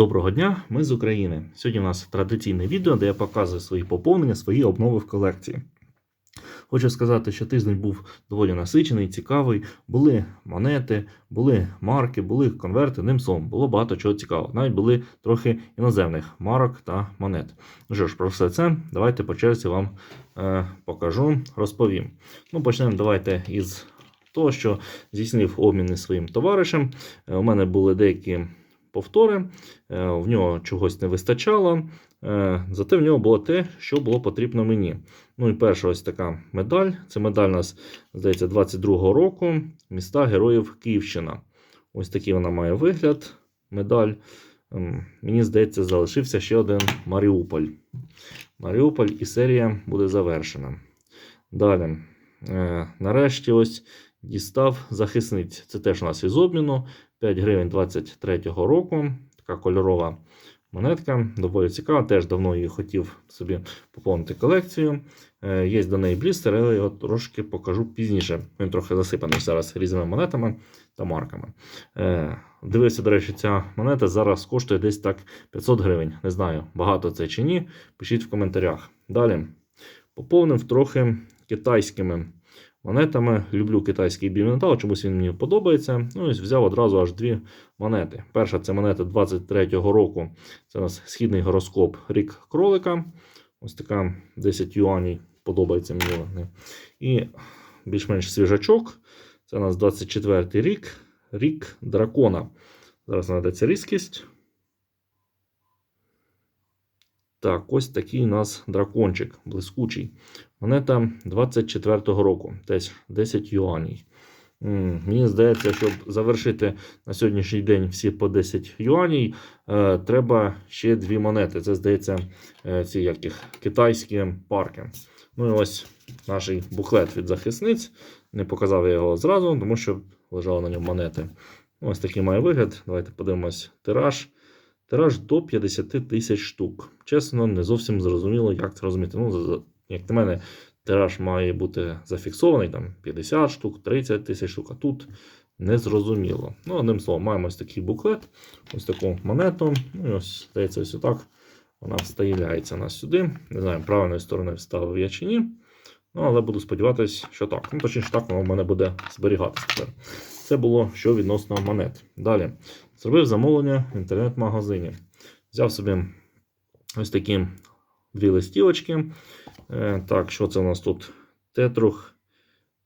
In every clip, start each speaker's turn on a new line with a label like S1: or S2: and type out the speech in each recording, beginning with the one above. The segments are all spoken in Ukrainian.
S1: Доброго дня, ми з України. Сьогодні у нас традиційне відео, де я показую свої поповнення, свої обнови в колекції. Хочу сказати, що тиждень був доволі насичений, цікавий. Були монети, були марки, були конверти. Ним словом, було багато чого цікавого. Навіть були трохи іноземних марок та монет. Ну ж, про все це давайте по черзі вам е, покажу, розповім. Ну, почнемо давайте із того, що здійснив обміни своїм товаришем. Е, у мене були деякі повтори, е, в нього чогось не вистачало. Е, Зате в нього було те, що було потрібно мені. Ну і перша ось така медаль. Це медаль у нас, здається, 22-го року. Міста Героїв Київщина. Ось такий вона має вигляд. Медаль. Ем, Мені здається, залишився ще один Маріуполь. Маріуполь і серія буде завершена. Далі. Е, Нарешті ось дістав захисниць. Це теж у нас із обміну. 5 гривень 23-го року. Така кольорова монетка. Доволі цікава. Теж давно її хотів собі поповнити колекцію. Е, Є до неї блістер, але його трошки покажу пізніше. Він трохи засипаний зараз різними монетами та марками. Е, Дивився, до речі, ця монета зараз коштує десь так 500 гривень. Не знаю, багато це чи ні. Пишіть в коментарях. Далі поповнив трохи китайськими монетами. Люблю китайський біометал, чомусь він мені подобається. Ну, ось взяв одразу аж дві монети. Перша це монета 23-го року. Це у нас східний гороскоп рік кролика. Ось така 10 юанів. Подобається мені. вони. І більш-менш свіжачок. Це у нас 24 й рік, рік дракона. Зараз надається різкість. Так, ось такий у нас дракончик, блискучий. Монета 24-го року, теж 10 юанів. М, Мені здається, щоб завершити на сьогоднішній день всі по 10 юанів, е, треба ще дві монети. Це, здається, е, ці яких китайські парки. Ну і ось наш буклет від захисниць. Не показав я його зразу, тому що лежали на ньому монети. Ось такий має вигляд. Давайте подивимось тираж. Тираж до 50 тисяч штук. Чесно, не зовсім зрозуміло, як це розуміти. Ну, як на мене, тираж має бути зафіксований, там 50 штук, 30 тисяч штук, а тут не зрозуміло. Ну, одним словом, маємо ось такий буклет, ось таку монету. Ну, і ось, здається, ось отак вона вставляється нас сюди. Не знаю, правильної сторони вставив я чи ні. Ну, але буду сподіватися, що так. Ну, точніше, так воно в мене буде зберігатися тепер. Це було що відносно монет. Далі. Зробив замовлення в інтернет-магазині. Взяв собі ось такі дві листівочки. Е, так, що це у нас тут? Тетрух.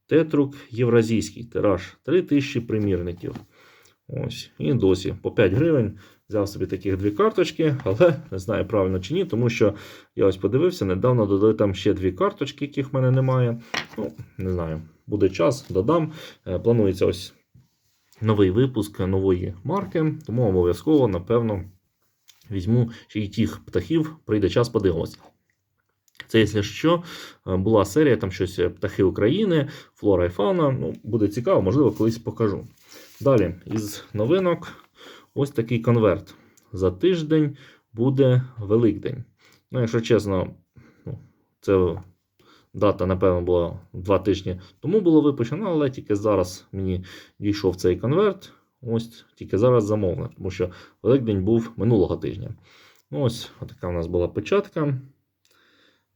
S1: Тетрук євразійський тираж 3000 примірників. Ось. І досі по 5 гривень. Взяв собі таких дві карточки, але не знаю правильно чи ні, тому що я ось подивився, недавно додали там ще дві карточки, яких в мене немає. Ну, не знаю, буде час, додам. Е, Планується ось новий випуск нової марки, тому обов'язково, напевно, візьму ще й тих птахів, прийде час, подивимося. Це, якщо що, була серія, там щось е, птахи України, флора і фауна. Ну, буде цікаво, можливо, колись покажу. Далі, із новинок, ось такий конверт. За тиждень буде Великдень. Ну, якщо чесно, ну, це дата, напевно, була два тижні тому було випущено, але тільки зараз мені дійшов цей конверт. Ось тільки зараз замовлено, тому що Великдень був минулого тижня. Ну, ось така у нас була печатка.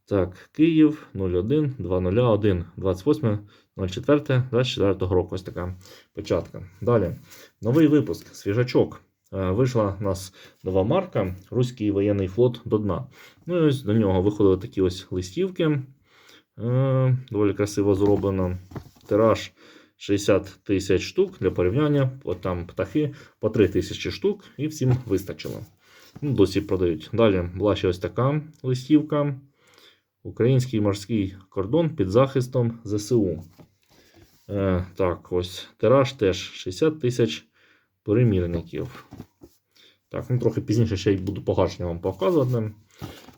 S1: Так, Київ 01 201 28 04 24 року. Ось така печатка. Далі. Новий випуск, свіжачок. Е, Вийшла у нас нова марка Руський воєнний флот до дна. Ну і ось до нього виходили такі ось листівки. Е, Доволі красиво зроблено. Тираж 60 тисяч штук для порівняння. От там птахи по 3 тисячі штук, і всім вистачило. Ну, Досі продають. Далі була ще ось така листівка. Український морський кордон під захистом ЗСУ. Е, так, ось тираж теж 60 тисяч примірників. Так, ну трохи пізніше ще й буду погашення вам показувати.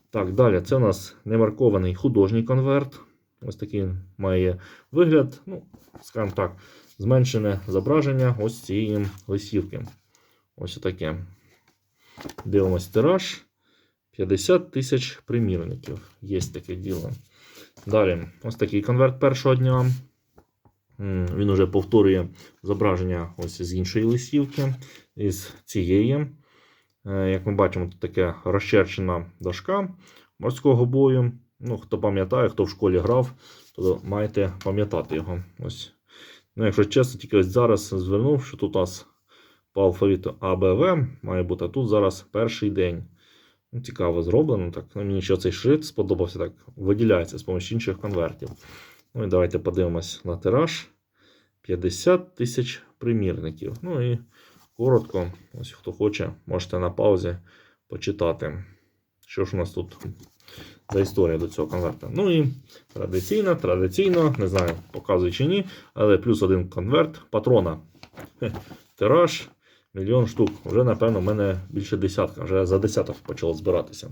S1: Так, далі це у нас немаркований художній конверт. Ось такий має вигляд. Ну, скажімо так, зменшене зображення ось цієї листівки. Ось таке. Дивимось тираж. 50 тисяч примірників. Є таке діло. Далі, ось такий конверт першого дня. Він уже повторює зображення ось з іншої листівки, із цієї. Е, Як ми бачимо, тут таке розчерчена дошка морського бою. Ну, хто пам'ятає, хто в школі грав, то маєте пам'ятати його. Ось. Ну, якщо чесно, тільки ось зараз звернув, що тут у нас по алфавіту АБВ має бути, а тут зараз перший день. Ну, цікаво зроблено. Так. Ну, мені ще цей шрифт сподобався, так виділяється з допомогою інших конвертів. Ну і давайте подивимось на тираж. 50 тисяч примірників. Ну і коротко, ось хто хоче, можете на паузі почитати. Що ж у нас тут за історія до цього конверта. Ну і традиційно, традиційно, не знаю, показую чи ні, але плюс один конверт патрона. Тираж мільйон штук. Вже, напевно, в мене більше десятка, вже за десяток почало збиратися.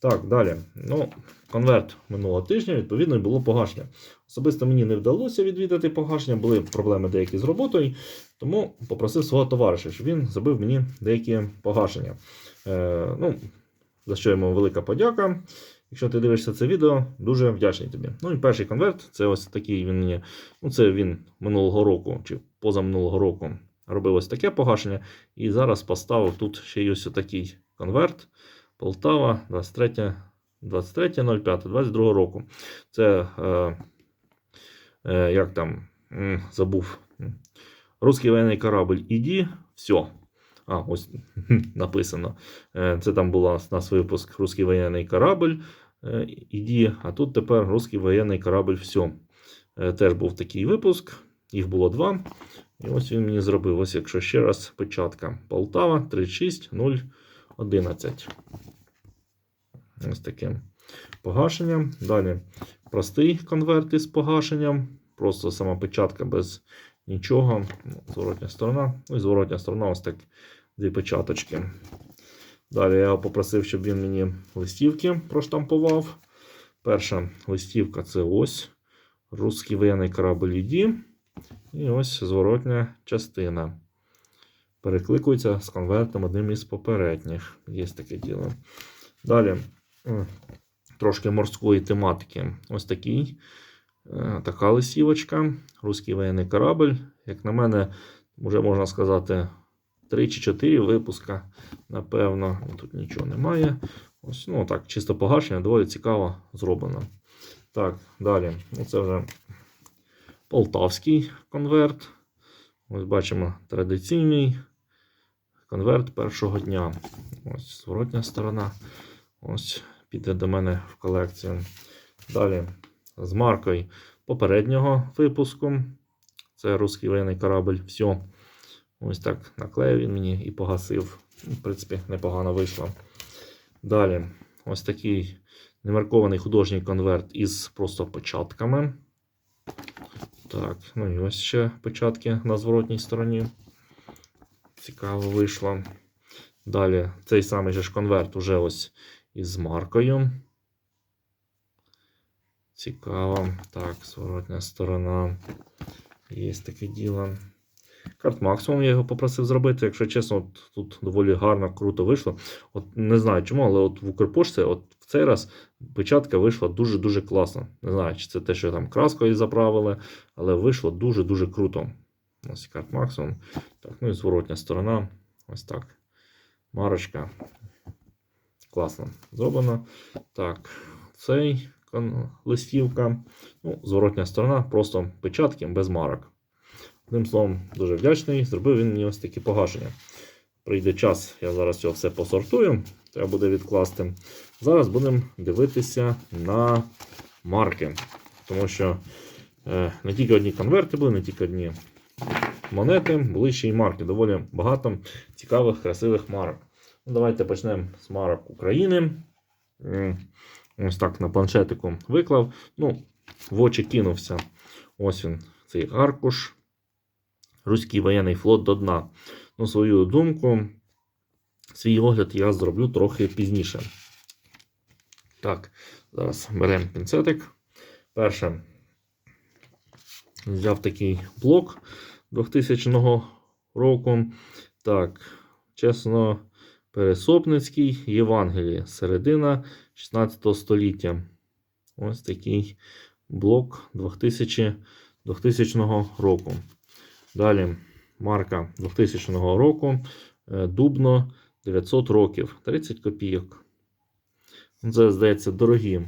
S1: Так, далі. Ну, конверт минулого тижня, відповідно, було погашення. Особисто мені не вдалося відвідати погашення, були проблеми деякі з роботою, тому попросив свого товариша, щоб він зробив мені деякі погашення. Е, ну, за що йому велика подяка. Якщо ти дивишся це відео, дуже вдячний тобі. Ну і перший конверт це ось такий він мені. Ну, це він минулого року чи позаминулого року робив ось таке погашення. І зараз поставив тут ще й ось такий конверт. Полтава 23 23.05.22 року. Це е, е, як там забув. Русський воєнний корабль іді, все. А, ось написано. Е, Це там була у нас випуск Русський воєнний корабль. е, Іді, а тут тепер Русський воєнний корабль все. Теж був такий випуск, їх було два. І ось він мені зробив. Ось, якщо ще раз, печатка. Полтава 36011. Ось таке погашення. Далі простий конверт із погашенням. Просто сама печатка без нічого. Зворотня сторона. Ну і зворотня сторона ось так дві печаточки. Далі я попросив, щоб він мені листівки проштампував. Перша листівка це ось. Русський воєнний корабль іді. І ось зворотня частина. Перекликується з конвертом одним із попередніх. Є таке діло. Далі трошки морської тематики. Ось такий. Е, Така лисівочка. Руський воєнний корабль. Як на мене, вже можна сказати, 3 чи 4 випуска. Напевно, тут нічого немає. Ось, ну так, чисто погашення, доволі цікаво зроблено. Так, далі. Ну, це вже полтавський конверт. Ось бачимо традиційний конверт першого дня. Ось зворотня сторона. Ось піде до мене в колекцію. Далі з маркою попереднього випуску. Це русський воєнний корабль. Все. Ось так наклеїв він мені і погасив. В принципі, непогано вийшло. Далі, ось такий немаркований художній конверт із просто початками. Так, ну і ось ще печатки на зворотній стороні. Цікаво вийшло. Далі цей самий же ж конверт уже ось із маркою. Цікаво. Так, зворотня сторона. Є таке діло. Карт максимум я його попросив зробити. Якщо чесно, от тут доволі гарно, круто вийшло. От не знаю чому, але от в Укрпошті от в цей раз печатка вийшла дуже-дуже класно. Не знаю, чи це те, що там краскою заправили, але вийшло дуже-дуже круто. Ось карт максимум. Так, ну і зворотня сторона. Ось так. Марочка. Класно зроблено. Так, цей листівка. Ну, зворотня сторона, просто печатки без марок. Одним словом, дуже вдячний. Зробив він мені ось такі погашення. Прийде час, я зараз цього все посортую. Треба буде відкласти. Зараз будемо дивитися на марки. Тому що е, не тільки одні конверти були, не тільки одні монети, були ще й марки. Доволі багато цікавих, красивих марок. Ну, давайте почнемо з марок України. Ось так на планшетику виклав. Ну, в очі кинувся. Ось він, цей аркуш. Руський воєнний флот до дна. Ну, свою думку, свій огляд я зроблю трохи пізніше. Так, зараз беремо пінцетик. Перше, взяв такий блок 2000 року. Так, чесно, Пересопницький Євангеліє, середина 16 століття. Ось такий блок 2000, 2000 року. Далі марка 2000 року. е, Дубно 900 років, 30 копійок. Ну, Це, здається, дорогі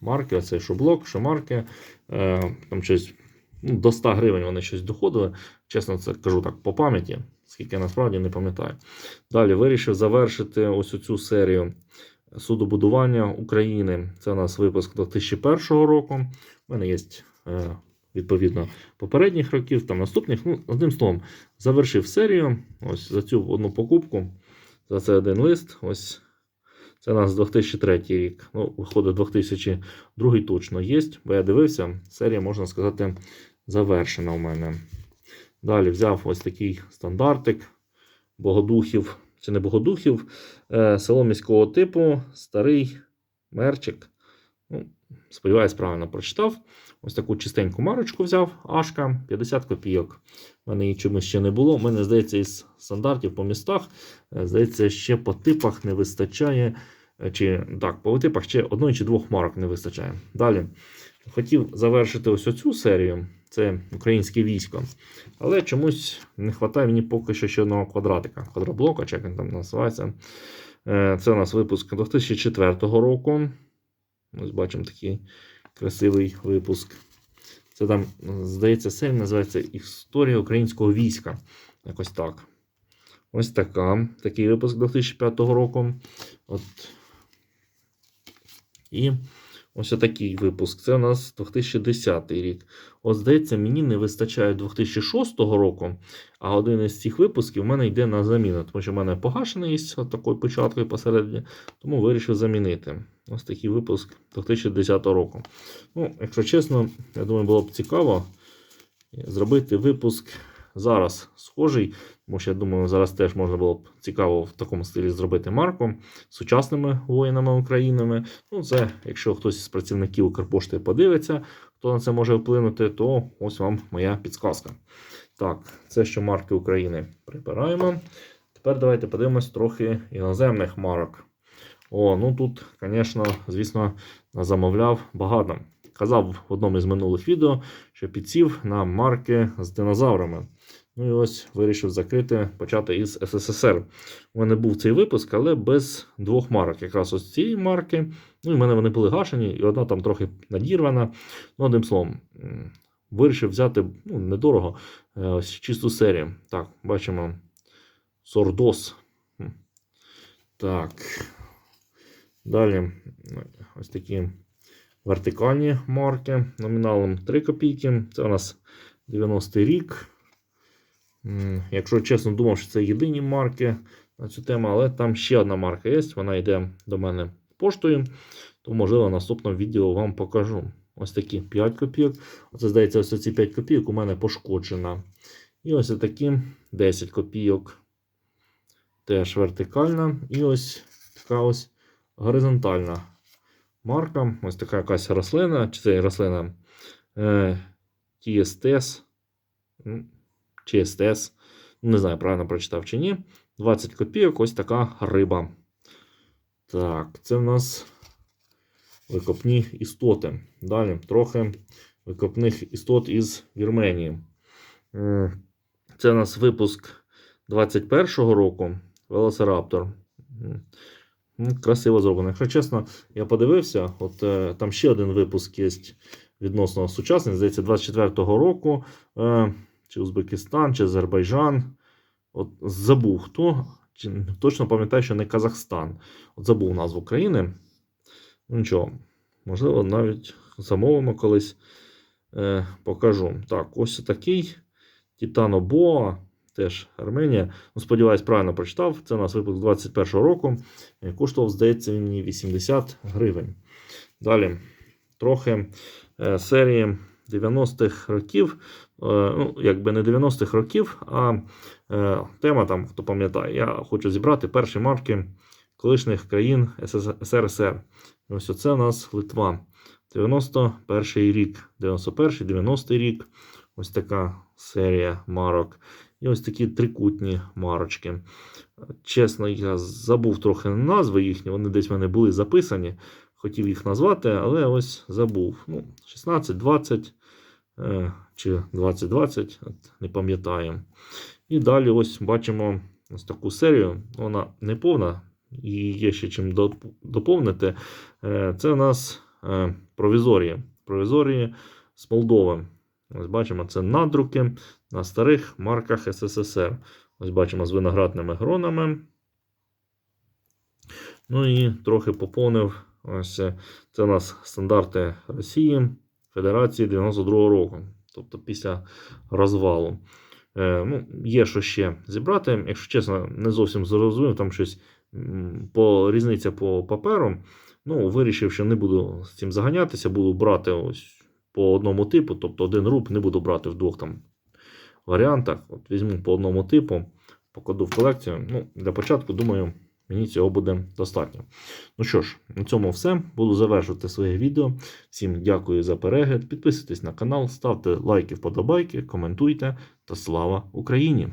S1: марки. Оце що блок, що марки. Е, Там щось ну, до 100 гривень вони щось доходили. Чесно, це кажу так по пам'яті, скільки я насправді не пам'ятаю. Далі вирішив завершити ось цю серію судобудування України. Це у нас випуск 2001 року. У мене є е, відповідно попередніх років, там наступних. Ну, одним словом, завершив серію. Ось за цю одну покупку. За це один лист. Ось це у нас 2003 рік. Ну, виходить, 2002 точно є, бо я дивився, серія, можна сказати, завершена у мене. Далі взяв ось такий стандартик Богодухів, чи не Богодухів, село міського типу, старий мерчик. Ну, сподіваюсь, правильно прочитав. Ось таку чистеньку марочку взяв, Ашка, 50 копійок. У мене її чомусь ще не було. У мене, здається, із стандартів по містах, е, здається, ще по типах не вистачає. е, Чи так, по типах ще одної чи двох марок не вистачає. Далі хотів завершити ось оцю серію. Це українське військо. Але чомусь не вистачає мені поки що ще одного квадратика. Квадроблока, чи як він там називається. Е, Це у нас випуск 2004 року. Ось бачимо такий красивий випуск. Це там, здається, серія називається Історія українського війська. Якось так. Ось така. Такий випуск 2005 року. От. І ось такий випуск. Це у нас 2010 рік. От, здається, мені не вистачає 2006 року, а один із цих випусків в мене йде на заміну, тому що в мене погашений от такою початкою посередині, тому вирішив замінити. Ось такий випуск 2010 року. Ну, якщо чесно, я думаю, було б цікаво зробити випуск зараз схожий, що я думаю, зараз теж можна було б цікаво в такому стилі зробити марку сучасними воїнами України. Ну, це, якщо хтось з працівників Укрпошти подивиться, хто на це може вплинути, то ось вам моя підсказка. Так, це що марки України прибираємо. Тепер давайте подивимось трохи іноземних марок. О, ну тут, звісно, звісно, замовляв багато. Казав в одному із минулих відео, що підсів на марки з динозаврами. Ну і ось вирішив закрити, почати із СССР. У мене був цей випуск, але без двох марок. Якраз ось цієї марки. Ну і в мене вони були гашені, і одна там трохи надірвана. Ну, одним словом, вирішив взяти ну, недорого е, ось чисту серію. Так, бачимо Сордос. Так. Далі ось такі вертикальні марки номіналом 3 копійки. Це у нас 90-й рік. Якщо чесно, думав, що це єдині марки на цю тему, але там ще одна марка є. Вона йде до мене поштою. То, можливо, в наступному відео вам покажу. Ось такі 5 копійок. Оце, здається, ось ці 5 копійок у мене пошкоджена. І ось такі 10 копійок. Теж вертикальна. І ось така ось горизонтальна марка. Ось така якась рослина. Чи це рослина е. Чи STS. Не знаю, правильно прочитав чи ні. 20 копійок, ось така риба. Так, це в нас викопні істоти. Далі трохи викопних істот із Вірменії. Це у нас випуск 21-го року. Велосираптор. Ну, Красиво зроблено. Якщо чесно, я подивився, от е, там ще один випуск є відносно сучасний, здається, 24-го року. Е, чи Узбекистан, чи Азербайджан. От забув хто. Чи, точно пам'ятаю, що не Казахстан. От забув назву країни. Ну нічого, можливо, навіть замовимо колись. Е, покажу. Так, ось такий Титано Боа. Теж Арменія. Ну, сподіваюсь, правильно прочитав. Це у нас випуск 21-го року. Е, Коштував, здається, мені 80 гривень. Далі трохи е, серії 90-х років. Е, ну, якби не 90-х років, а е, тема там, хто пам'ятає, я хочу зібрати перші марки колишніх країн СРСР. Ось оце у нас Литва. 91-й рік, 91-й, 90-й рік. Ось така серія марок. І ось такі трикутні марочки. Чесно, я забув трохи назви їхні, вони десь в мене були записані. Хотів їх назвати, але ось забув. Ну, 16, 20 е, чи 2020, от не пам'ятаю. І далі ось бачимо ось таку серію. Вона не повна, і є ще чим доповнити. Е, Це у нас е, провізорії. Провізорії з Молдови. Ось бачимо, це надруки на старих марках СССР. Ось бачимо з виноградними гронами. Ну і трохи поповнив. Ось це у нас стандарти Росії, Федерації 92-го року, тобто після розвалу. Е, ну, є що ще зібрати. Якщо чесно, не зовсім зрозумів, там щось по різниця по паперу. Ну, вирішив, що не буду з цим заганятися, буду брати ось по одному типу, тобто один руб не буду брати в двох там варіантах. От візьму по одному типу, покладу в колекцію. Ну, для початку, думаю, мені цього буде достатньо. Ну що ж, на цьому все. Буду завершувати своє відео. Всім дякую за перегляд. Підписуйтесь на канал, ставте лайки, вподобайки, коментуйте та слава Україні!